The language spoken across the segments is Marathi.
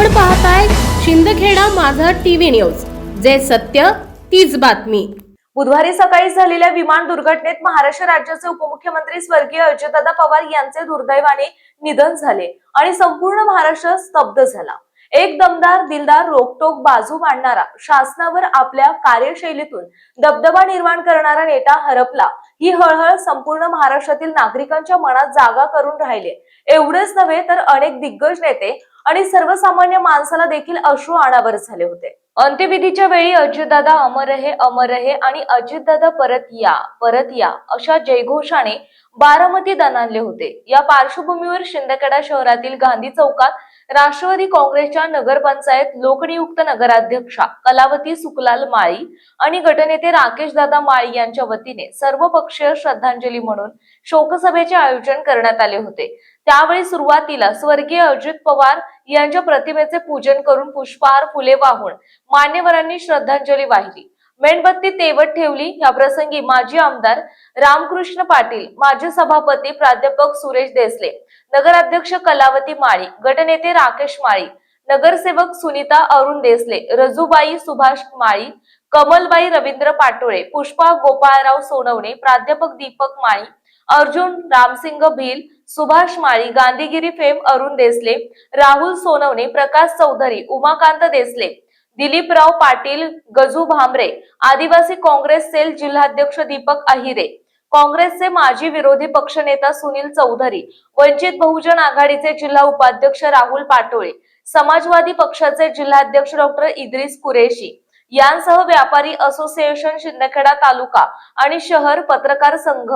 आपण पाहताय शिंदखेडा माझा टीव्ही न्यूज. जे सत्य तीच बातमी. बुधवारी सकाळी झालेल्या विमान दुर्घटनेत महाराष्ट्र राज्याचे उपमुख्यमंत्री स्वर्गीय अजितदादा पवार यांचे दुर्दैवाने निधन झाले आणि संपूर्ण महाराष्ट्र स्तब्ध झाला. एक दमदार दिलदार रोकटोक बाजू मांडणारा शासनावर आपल्या कार्यशैलीतून दबदबा निर्माण करणारा नेता हरपला ही हळहळ संपूर्ण महाराष्ट्रातील नागरिकांच्या मनात जागा करून राहिले. एवढेच नव्हे तर अनेक दिग्गज नेते आणि सर्वसामान्य माणसाला देखील अश्रू अनावर झाले होते. अंत्यविधीच्या वेळी अजितदादा अमर रहे अमर रहे आणि अजितदादा परत या परत या अशा जयघोषाने बारामती दणानले होते. या पार्श्वभूमीवर शिंदखेडा शहरातील गांधी चौकात राष्ट्रवादी काँग्रेसच्या नगरपंचायत लोकनियुक्त नगराध्यक्षा कलावती सुकलाल माळी आणि गटनेते राकेश दादा माळी यांच्या वतीने सर्वपक्षीय श्रद्धांजली म्हणून शोकसभेचे आयोजन करण्यात आले होते. त्यावेळी सुरुवातीला स्वर्गीय अजित पवार यांच्या प्रतिमेचे पूजन करून पुष्पहार फुले वाहून मान्यवरांनी श्रद्धांजली वाहिली. मेणबत्ती तेवत ठेवली. या प्रसंगी माजी आमदार रामकृष्ण पाटील माजी सभापती प्राध्यापक सुरेश देसले नगराध्यक्ष कलावती माळी गटनेते राकेश माळी नगरसेवक सुनीता अरुण देसले रजूबाई सुभाष माळी कमलबाई रवींद्र पाटोळे पुष्पा गोपाळराव सोनवणे प्राध्यापक दीपक माळी अर्जुन रामसिंग भील सुभाष माळी गांधीगिरी फेम अरुण देसले राहुल सोनवणे प्रकाश चौधरी उमाकांत देसले दिलीपराव पाटील गजू भामरे आदिवासी काँग्रेस सेल जिल्हाध्यक्ष दीपक अहिरे काँग्रेसचे माजी विरोधी पक्षनेता सुनील चौधरी वंचित बहुजन आघाडीचे जिल्हा उपाध्यक्ष राहुल पाटोळे समाजवादी पक्षाचे जिल्हाध्यक्ष डॉक्टर इद्रिस कुरेशी यांसह व्यापारी असोसिएशन शिंदखेडा तालुका आणि शहर पत्रकार संघ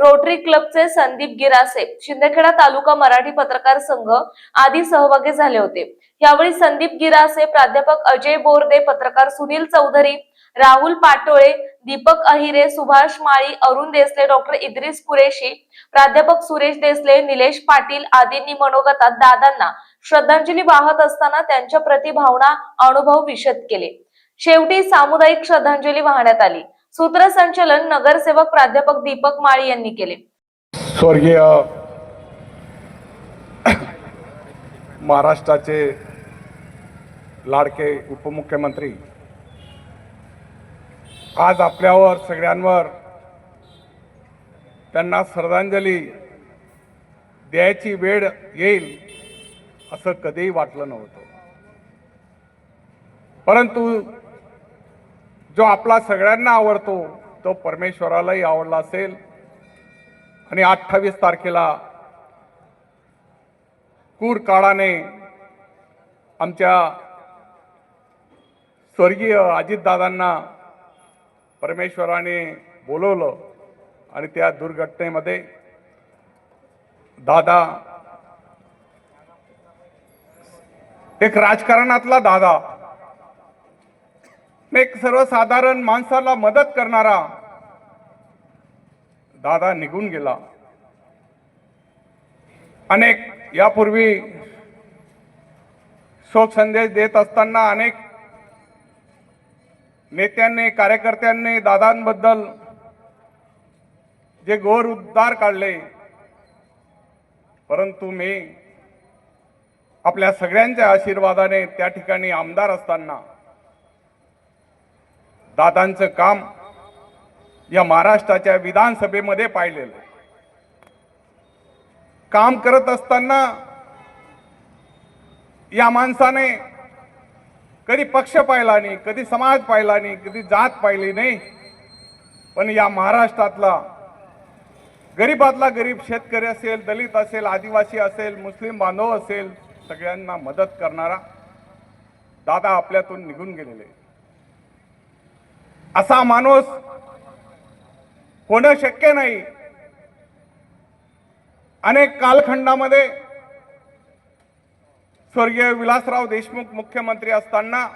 रोटरी क्लबचे संदीप गिरासे शिंदखेडा तालुका मराठी पत्रकार संघ आदी सहभागी झाले होते. यावेळी संदीप गिरासे प्राध्यापक अजय बोरदे पत्रकार सुनील चौधरी राहुल पाटोळे दीपक अहिरे सुभाष माळी अरुण देसले डॉक्टर इद्रिस कुरेशी प्राध्यापक सुरेश देसले निलेश पाटील आदींनी मनोगतात दादांना श्रद्धांजली वाहत असताना त्यांच्या प्रति भावना अनुभव विशद केले. शेवटी सामुदायिक श्रद्धांजली वाहण्यात आली. सूत्रसंचलन नगरसेवक प्राध्यापक दीपक माळी यांनी केले. स्वर्गीय महाराष्ट्राचे लाडके उपमुख्यमंत्री. आज आपल्यावर सगळ्यांवर त्यांना श्रद्धांजली द्यायची वेळ येईल असं कधीही वाटलं नव्हतं. परंतु जो आपला सगळ्यांना आवडतो तो परमेश्वरालाही आवडला असेल. आणि अठ्ठावीस तारखेला कूर काळाने आमच्या स्वर्गीय अजितदादांना परमेश्वराने बोलवलं आणि त्या दुर्घटनेमध्ये दादा एक राजकारणातला दादा एक सर्वसाधारण माणसाला मदत करणारा दादा निघून गेला. अनेक यापूर्वी शोक संदेश देत असताना अनेक नेत्यांनी कार्यकर्त्यांनी दादांबद्दल जे गोर उद्धार काढले परंतु मी आपल्या सगळ्यांच्या आशीर्वादाने त्या ठिकाणी आमदार असताना दादांचं काम या महाराष्ट्राच्या विधानसभेमध्ये पाहिलेलं काम करत असताना या माणसाने कधी पक्ष पाहिला नाही कधी समाज पाहिला नाही कधी जात पाहिली नाही. पण या महाराष्ट्रातला गरीबातला गरीब शेतकरी असेल दलित असेल आदिवासी असेल मुस्लिम बांधव असेल सगळ्यांना मदत करणारा दादा आपल्यातून निघून गेलेले असा माणूस होणं शक्य नाही. अनेक कालखंडामध्ये स्वर्गीय विलासराव देशमुख मुख्यमंत्री असताना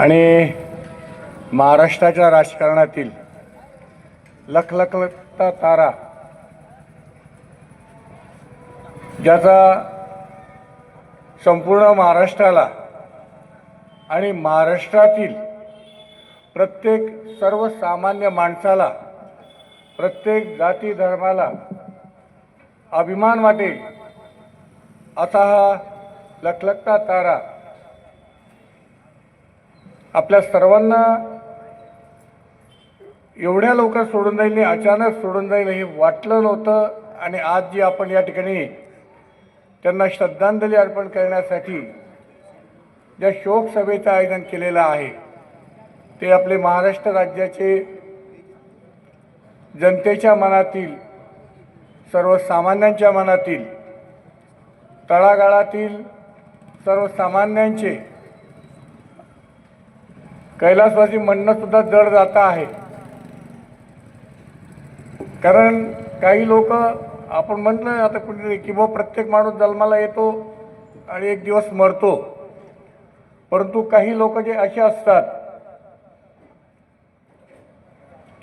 आणि महाराष्ट्राच्या राजकारणातील लखलखलता तारा ज्याचा संपूर्ण महाराष्ट्राला आणि महाराष्ट्रातील प्रत्येक सर्वसामान्य माणसाला प्रत्येक जाती धर्माला अभिमान वाटेल. असा हा लखलखता तारा आपल्या सर्वांना एवढ्या लवकर सोडून जाईल आणि अचानक सोडून जाईल हे वाटलं नव्हतं. आणि आज जी आपण या ठिकाणी त्यांना श्रद्धांजली अर्पण करण्यासाठी ज्या शोकसभेचं आयोजन केलेलं आहे ते आपले महाराष्ट्र राज्याचे जनतेच्या मनातील सर्वसामान्यांच्या मनातील तळागाळातील सर्वसामान्यांचे कैलासवासी म्हणणंसुद्धा जड जात आहे. कारण काही लोक आपण म्हटलं आता कुठेतरी की बुवा प्रत्येक माणूस जन्माला येतो आणि एक दिवस मरतो. परंतु काही लोक जे असे असतात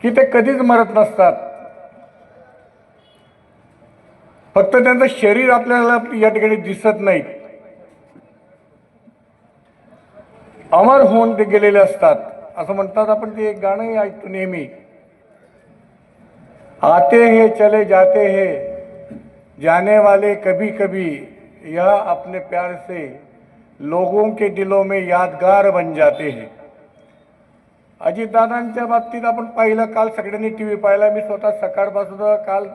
की ते कधीच मरत नसतात. फक्त त्यांचं शरीर आपल्याला या ठिकाणी दिसत नाही. अमर होऊन ते गेलेले असतात. असं म्हणतात आपण ते एक गाणंही ऐकतो नेहमी. आते हे चले जाते हे जाने वाले कभी कभी यह अपने प्यार से लोगों के दिलों में यादगार बन जाते हैं. अजितदादांच्या बाबतीत आपण पाहिलं काल सगळ्यांनी टी व्ही पाहिला. मी स्वतः सकाळपासून काल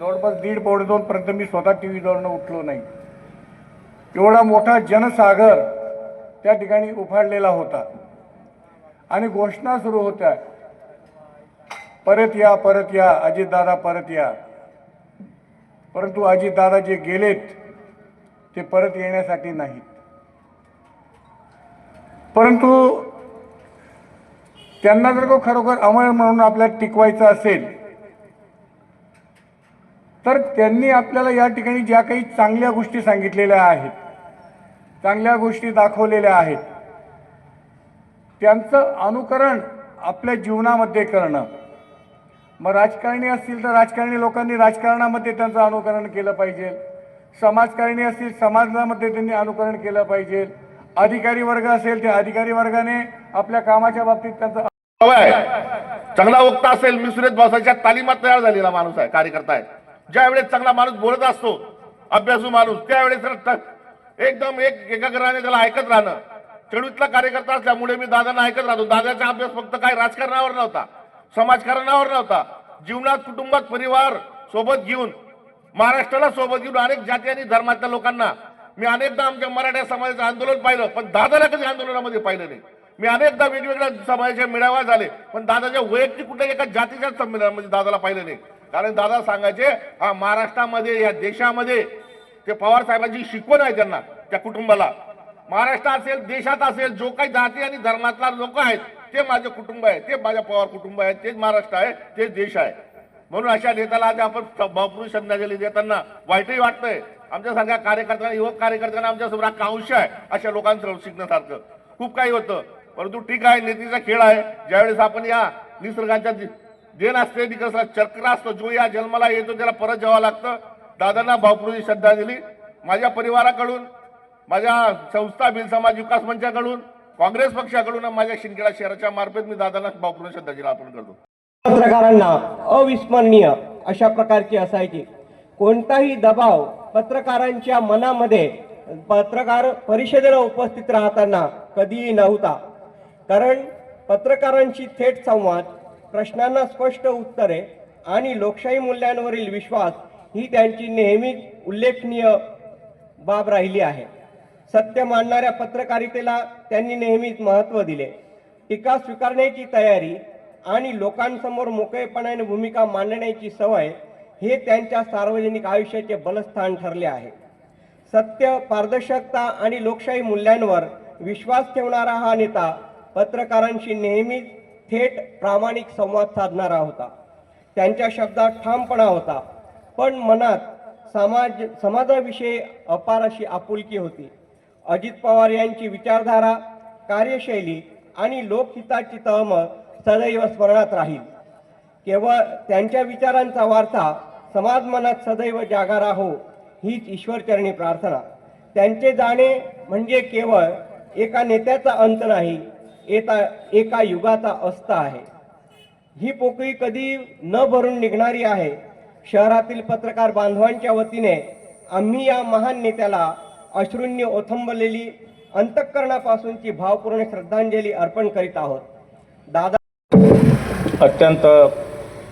जवळपास दीड पावणे दोनपर्यंत मी स्वतः टी व्हीजवळनं उठलो नाही. एवढा मोठा जनसागर त्या ठिकाणी उफाडलेला होता. आणि घोषणा सुरू होत्या. परत या परत या अजितदादा परत या. परंतु अजितदादा जे गेलेत ते परत येण्यासाठी नाहीत. परंतु त्यांना जर को खरोखर अमळ म्हणून आपल्याला टिकवायचं असेल तर त्यांनी आपल्याला या ठिकाणी ज्या काही चांगल्या गोष्टी सांगितलेल्या आहेत चांगल्या गोष्टी दाखवलेल्या आहेत त्यांचं अनुकरण आपल्या जीवनामध्ये करणं. मग राजकारणी असतील तर राजकारणी लोकांनी राजकारणामध्ये त्यांचं अनुकरण केलं पाहिजे. समाजकारणी असतील समाजामध्ये त्यांनी अनुकरण केलं पाहिजे. अधिकारी वर्ग असेल त्या अधिकारी वर्गाने आपल्या कामाच्या बाबतीत त्यांचं चांगला वक्ता असेल मिसुरेत बसायच्या तालिमात तयार झालेला माणूस आहे कार्यकर्ता आहे. ज्या वेळेस चांगला माणूस बोलत असतो अभ्यासू माणूस त्यावेळेस एकदम एक एकाग्राने त्याला ऐकत राहणं. चेडूतला कार्यकर्ता असल्यामुळे मी दादांना ऐकत राहतो. दादाचा अभ्यास फक्त काही राजकारणावर नव्हता समाजकारणावर नव्हता. जीवनात कुटुंबात परिवार सोबत घेऊन महाराष्ट्राला सोबत घेऊन अनेक जाती आणि धर्मातल्या लोकांना मी अनेकदा आमच्या मराठा समाजाचं आंदोलन पाहिलं पण दादाला कधी आंदोलनामध्ये पाहिलं नाही. मी अनेकदा वेगवेगळ्या समाजाच्या मेळावा झाले पण दादाच्या वैयक्तिक कुठल्या एका जातीच्या संमेलनामध्ये दादाला पाहिलं नाही. कारण दादा सांगायचे हा महाराष्ट्रामध्ये या देशामध्ये ते पवार साहेबांची शिकवण आहे त्यांना त्या कुटुंबाला. महाराष्ट्र असेल देशात असेल जो काही जाती आणि धर्मातला लोक आहेत ते माझे कुटुंब आहे ते माझ्या पवार कुटुंब आहे तेच महाराष्ट्र आहे तेच देश आहे. म्हणून अशा नेत्याला आज आपण भावपूर्ण श्रद्धांजली देताना वाईटही वाटतंय. आमच्या सगळ्या कार्यकर्त्यांना युवक कार्यकर्त्यांना आमच्यासमोर आकांक्ष कांश आहे अशा लोकांचं शिकण्यासारखं. खूप काही होतं परंतु ठीक आहे नेतीचा खेळ आहे. ज्यावेळेस आपण या निसर्गाच्या जे नसते असते निकर्षाला चक्र असतो जो या जन्माला येतो त्याला परत जावं लागतं. दादांना भावपूर्वी श्रद्धांजली. माझ्या परिवाराकडून माझ्या संस्था बिल समाज विकास मंचाकडून काँग्रेस पक्षाकडून माझ्या शिंदखेडा शहराच्या मार्फत मी दादांना भावपूर्ण श्रद्धांजली अर्पण करतो. पत्रकारांना अविस्मरणीय अशा प्रकारची असायची. कोणताही दबाव पत्रकारांच्या मनामध्ये पत्रकार परिषदेला उपस्थित राहताना कधीही नव्हता. कारण पत्रकारांशी थेट संवाद प्रश्नांना स्पष्ट उत्तरे आणि लोकशाही मूल्यांवरील विश्वास ही त्यांची नेहमीच उल्लेखनीय बाब राहिली आहे. सत्य मांडणाऱ्या पत्रकारितेला त्यांनी नेहमीच महत्त्व दिले. टीका स्वीकारण्याची तयारी आणि लोकांसमोर मोकळेपणाने भूमिका मांडण्याची सवय हे त्यांच्या सार्वजनिक आयुष्याचे बलस्थान ठरले आहे. सत्य पारदर्शकता आणि लोकशाही मूल्यांवर विश्वास ठेवणारा हा नेता पत्रकारांशी नेहमीच थेट प्रामाणिक संवाद साधणारा होता. त्यांच्या शब्दात ठामपणा होता. पण मनात समाज समाजाविषयी अपार अशी आपुलकी होती. अजित पवार यांची विचारधारा कार्यशैली आणि लोकहिताची तळमळ सदैव स्मरणात राहील. केवळ त्यांच्या विचारांचा वारसा समाज मनात सदैव जागा राहो हीच ईश्वरचरणी प्रार्थना. त्यांचे जाणे म्हणजे केवळ एका नेत्याचा अंत नाही एका एका युगाचा अस्त आहे. ही पोकळी कधी न भरून निघणारी आहे. शहरातील पत्रकार बांधवांच्या वतीने आम्ही या महान नेत्याला अश्रूंनी ओथंबलेली अंतःकरणापासूनची भावपूर्ण श्रद्धांजली अर्पण करीत आहोत. दादा अत्यंत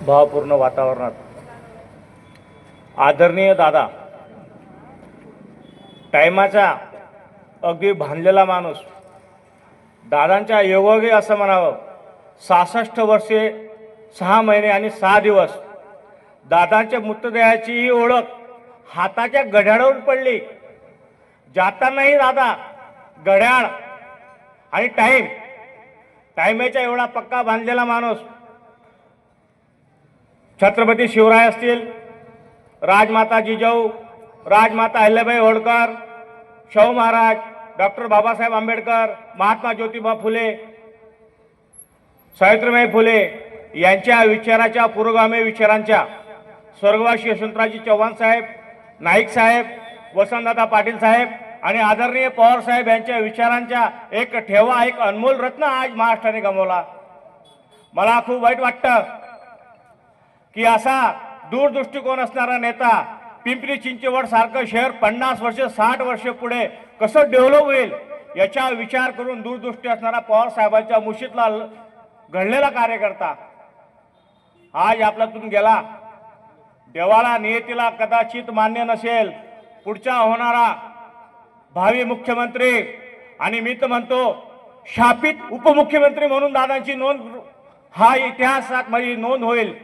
भावपूर्ण वातावरणात. आदरणीय दादा टायमाचा अगदी भांडलेला माणूस दादांच्या योगायोगी असं म्हणावं. सहासष्ट वर्षे सहा महिने आणि सहा दिवस. दादांच्या मृतदेहाची ही ओळख हाताच्या गड्याळावर पडली. जातानाही दादा गड्याळ आणि टाईम. टाईमेच्या एवढा पक्का बांधलेला माणूस. छत्रपती शिवराय असतील राजमाता जिजाऊ राजमाता अहिल्याबाई होळकर शाहू महाराज डॉक्टर बाबासाहेब आंबेडकर महात्मा ज्योतिबा फुले सावित्रीबाई फुले यांच्या विचाराच्या पुरोगामी विचारांच्या स्वर्गवासी यशवंतराजी चव्हाण साहेब नाईक साहेब वसंतदादा पाटील साहेब आणि आदरणीय पवार साहेब यांच्या विचारांच्या एक ठेवा एक अनमोल रत्न आज महाराष्ट्राने गमावला. मला खूप वाईट वाटतं की असा दूरदृष्टिकोन असणारा नेता पिंपरी चिंचवड सारखं शहर पन्नास वर्ष साठ वर्ष पुढे कसं डेव्हलप होईल याचा विचार करून दूरदृष्टी असणारा पवार साहेबांच्या मुशीतला घडलेला कार्यकर्ता. आज आपल्यातून गेला. देवाला नियतीला कदाचित मान्य नसेल पुढचा होणारा भावी मुख्यमंत्री आणि मी तर म्हणतो शापित उपमुख्यमंत्री म्हणून दादांची नोंद हा इतिहासात माझी नोंद होईल.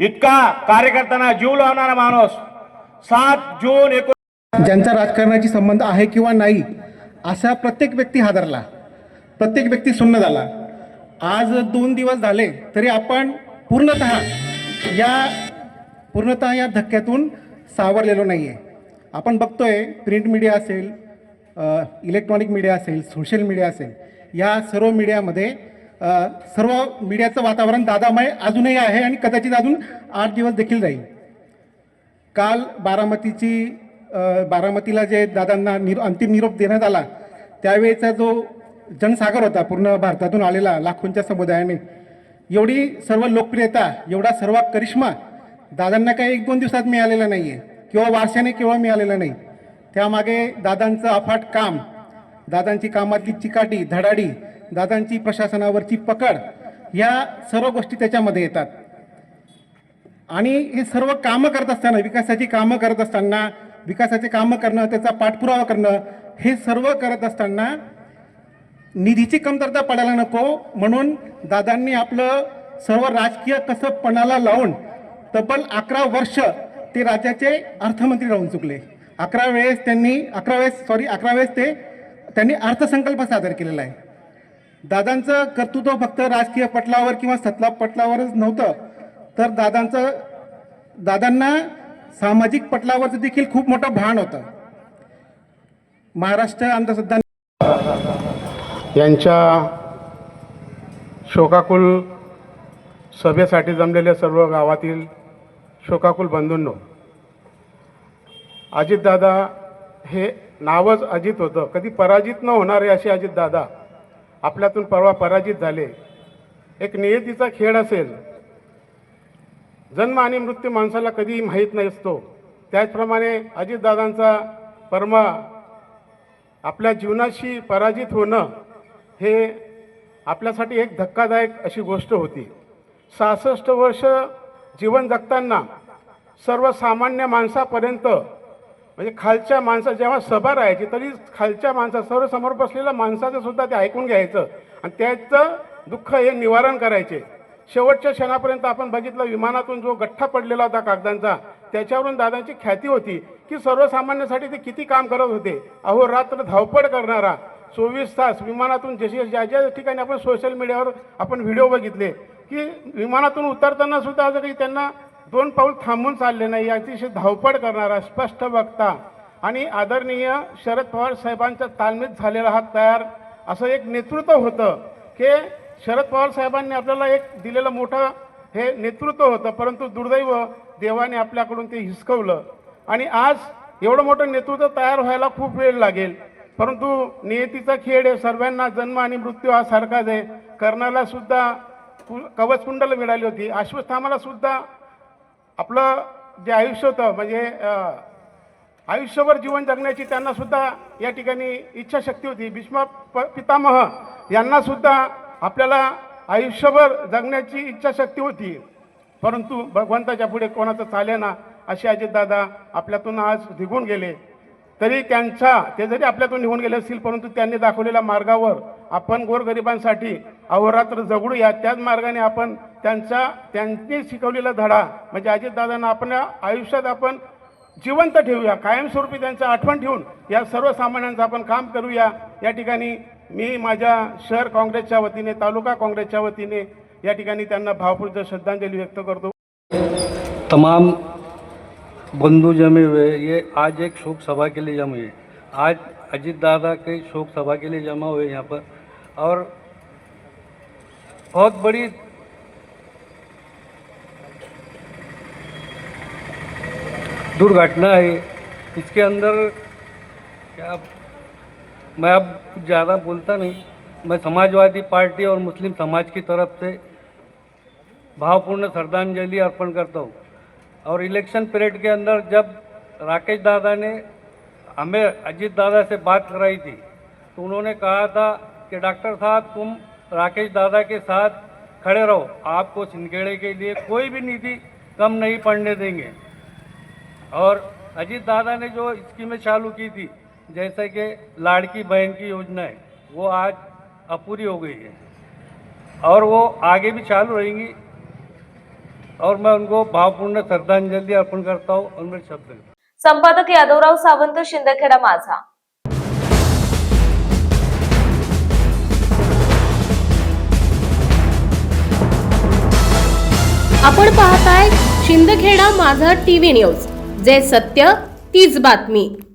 इतका कार्यकर्त्यांना जीव लावणारा माणूस सात जून एकोण ज्यांचा राजकारणाची संबंध आहे किंवा नाही असा प्रत्येक व्यक्ती हादरला. प्रत्येक व्यक्ती सुन्न झाला. आज दोन दिवस झाले तरी आपण पूर्णत या पूर्णत या धक्क्यातून सावरलेलो नाही आहे आपण बघतोय प्रिंट मीडिया असेल इलेक्ट्रॉनिक मीडिया असेल सोशल मीडिया असेल या सर्व मीडियामध्ये सर्व मीडियाचं वातावरण दादामय अजूनही आहे आणि कदाचित अजून आठ दिवस देखील जाईल. काल बारामतीची बारामतीला जे दादांना निर अंतिम निरोप देण्यात आला त्यावेळेचा जो जनसागर होता पूर्ण भारतातून आलेला लाखोंच्या समुदायाने एवढी सर्व लोकप्रियता एवढा सर्व करिश्मा दादांना काही एक दोन दिवसात मिळालेला नाही आहे किंवा वारशाने केव्हा मिळालेला नाही. त्यामागे दादांचं अफाट काम दादांची कामातली चिकाटी धडाडी दादांची प्रशासनावरची पकड या सर्व गोष्टी त्याच्यामध्ये येतात. आणि हे सर्व कामं करत असताना विकासाची कामं करत असताना विकासाचे कामं करणं त्याचा पाठपुरावा करणं हे सर्व करत असताना निधीची कमतरता पडायला नको. म्हणून दादांनी आपलं सर्व राजकीय कसं पणाला लावून तब्बल अकरा वर्ष ते राज्याचे अर्थमंत्री राहून चुकले. अकरा वेळेस त्यांनी अकरा वेळेस सॉरी अकरा वेळेस ते त्यांनी अर्थसंकल्प सादर केलेला आहे. दादांचं कर्तृत्व फक्त राजकीय पटलावर किंवा सतला पटलावरच नव्हतं. तर दादांचं दादांना सामाजिक पटलावरचं देखील खूप मोठं भान होतं. महाराष्ट्र अंधश्रद्धा यांच्या शोकाकुल सभेसाठी जमलेल्या सर्व गावातील शोकाकुल बंधूंनो अजितदादा हे नावच अजित होतं. कधी पराजित न होणारे असे अजितदादा आपल्यातून परवा पराजित झाले. एक नियतीचा खेळ असेल जन्म आणि मृत्यू माणसाला कधीही माहीत नाही असतो. त्याचप्रमाणे अजितदादांचा परमा आपल्या जीवनाशी पराजित होणं हे आपल्यासाठी एक धक्कादायक अशी गोष्ट होती. सहासष्ट वर्ष जीवन जगताना सर्वसामान्य माणसापर्यंत म्हणजे खालच्या माणसा जेव्हा सभा राहायची तरी खालच्या माणसा सर्वसमोर बसलेल्या माणसाचं सुद्धा ते ऐकून घ्यायचं आणि त्याचं दुःख हे निवारण करायचे. शेवटच्या क्षणापर्यंत आपण बघितलं विमानातून जो गठ्ठा पडलेला होता कागदांचा त्याच्यावरून दादांची ख्याती होती की सर्वसामान्यांसाठी ते किती काम करत होते. अहोरात्र धावपळ करणारा चोवीस तास विमानातून जशी ज्या ज्या ठिकाणी आपण सोशल मीडियावर आपण व्हिडिओ बघितले की विमानातून उतरताना सुद्धा असं काही त्यांना दोन पाऊल थांबून चालले नाही. अतिशय धावपळ करणारा स्पष्ट वक्ता आणि आदरणीय शरद पवार साहेबांचा तालमीत झालेला हा तयार असं एक नेतृत्व होतं की शरद पवार साहेबांनी आपल्याला एक दिलेलं मोठं हे नेतृत्व होतं परंतु दुर्दैव देवाने आपल्याकडून ते हिसकवलं. आणि आज एवढं मोठं नेतृत्व तयार व्हायला खूप वेळ लागेल. परंतु नियतीचा खेळ आहे सर्वांना जन्म आणि मृत्यू हा सारखाच आहे. कर्णाला सुद्धा कु- कवचकुंडल मिळाली होती. अश्वस्थामाला सुद्धा आपलं जे आयुष्य होतं म्हणजे आयुष्यभर जीवन जगण्याची त्यांना सुद्धा या ठिकाणी इच्छाशक्ती होती. भीष्म प- पितामह यांना सुद्धा आपल्याला आयुष्यभर जगण्याची इच्छाशक्ती होती. परंतु भगवंताच्या पुढे कोणाचं चाले ना असे अजितदादा आपल्यातून आज निघून गेले. तरी त्यांचा ते जरी आपल्यातून निघून गेले असतील परंतु त्यांनी दाखवलेल्या मार्गावर आपण गोरगरिबांसाठी अहोरात्र जगडूया त्याच मार्गाने आपण त्यांचा त्यांनी शिकवलेला धडा म्हणजे अजितदादांना आपल्या आयुष्यात आपण जिवंत ठेवूया. कायमस्वरूपी त्यांचं आठवण ठेवून या सर्वसामान्यांचं आपण काम करूया. या ठिकाणी मी माझ्या शहर काँग्रेसच्या वतीने तालुका काँग्रेसच्या वतीने या ठिकाणी त्यांना भावपूर्ण श्रद्धांजली व्यक्त करतो. तमाम बंधु जमे हुए ये आज एक शोक सभा के लिए जमे हुए आज अजीत दादा के शोक सभा के लिए जमा हुए यहाँ पर। और बहुत बड़ी दुर्घटना है। इसके अंदर क्या मैं अब ज़्यादा बोलता नहीं। मैं समाजवादी पार्टी और मुस्लिम समाज की तरफ़ से भावपूर्ण श्रद्धांजलि अर्पण करता हूँ। और इलेक्शन पीरियड के अंदर जब राकेश दादा ने हमें अजीत दादा से बात कराई थी तो उन्होंने कहा था कि, डॉक्टर साहब, तुम राकेश दादा के साथ खड़े रहो। आपको सिंदखेड़े के लिए कोई भी नीति कम नहीं पड़ने देंगे। और अजीत दादा ने जो स्कीमें चालू की थी जैसे कि लाड़की बहन की योजना है वो आज अपूरी हो गई है। और वो आगे भी चालू रहेंगी। और मैं उनको भावपूर्ण श्रद्धांजलि अर्पण करता हूँ और मेरे शब्द संपादक यादवराव सावंत शिंदखेडा माझा। आपण पाहताय शिंदखेडा माझा टीव्ही न्यूज जे सत्य तीच बातमी.